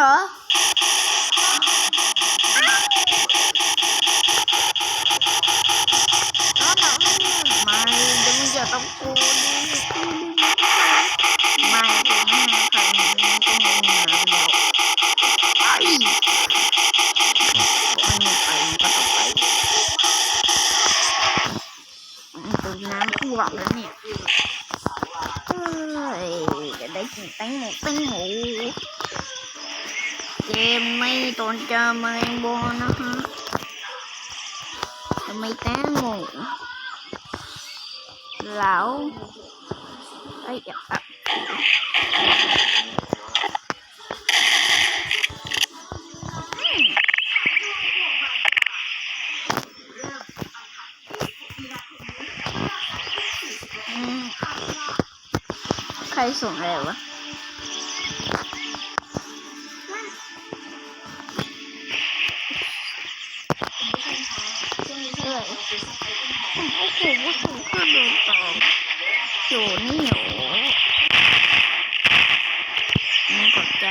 nữa. Nó là mày đừng giờ tao cô mày thì nó là thằng con người nhà đâu ấy bọn anh phải bắt đầu phải tôi làm cua vào nữa nè đấy chỉ ngủ. มไม่ตนจะเมงบอนะฮะทำไมแตงโมเหลาไอ้ยาใครส่งอะไรวะ โอ้โหว่าผมก็โดนตามโจนี่โหมันกดใจ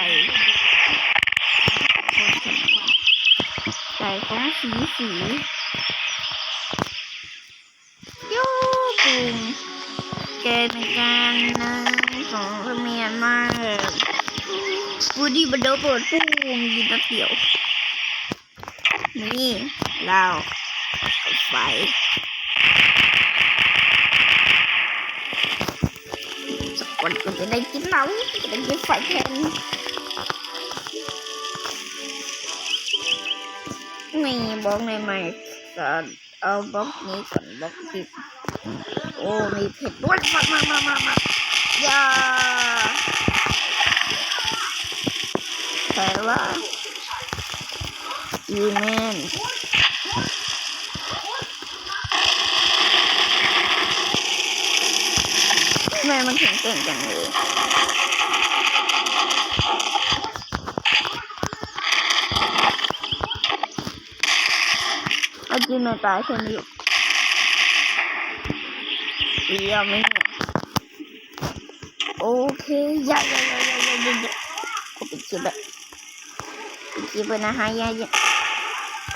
ใจของสีสีโยูปุงเกมกันนะของเมียนมาบูดี้บันโดเปิดปุ้งยินตะเตียว นี่เรา ไฟสักวันก็จะได้กินเหล้าจะได้กินไฟแทนนี่บล็อกในใหม่ก็เอาบล็อกนี้ก่อนบล็อกที่โอ้มีเผ็ดด้วยมามามามามาอย่าแต่ว่าอีแมน ทำ ไมมันถึงเก่งจังเลยเอาจริงหนูตายคนเดียวเรียไหมเนี่ยโอเคยายายายายายากูปิดคลิปแบบปิดคลิปนะฮะอย่ายา